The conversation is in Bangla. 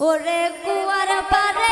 ওরে কুয়ার পারে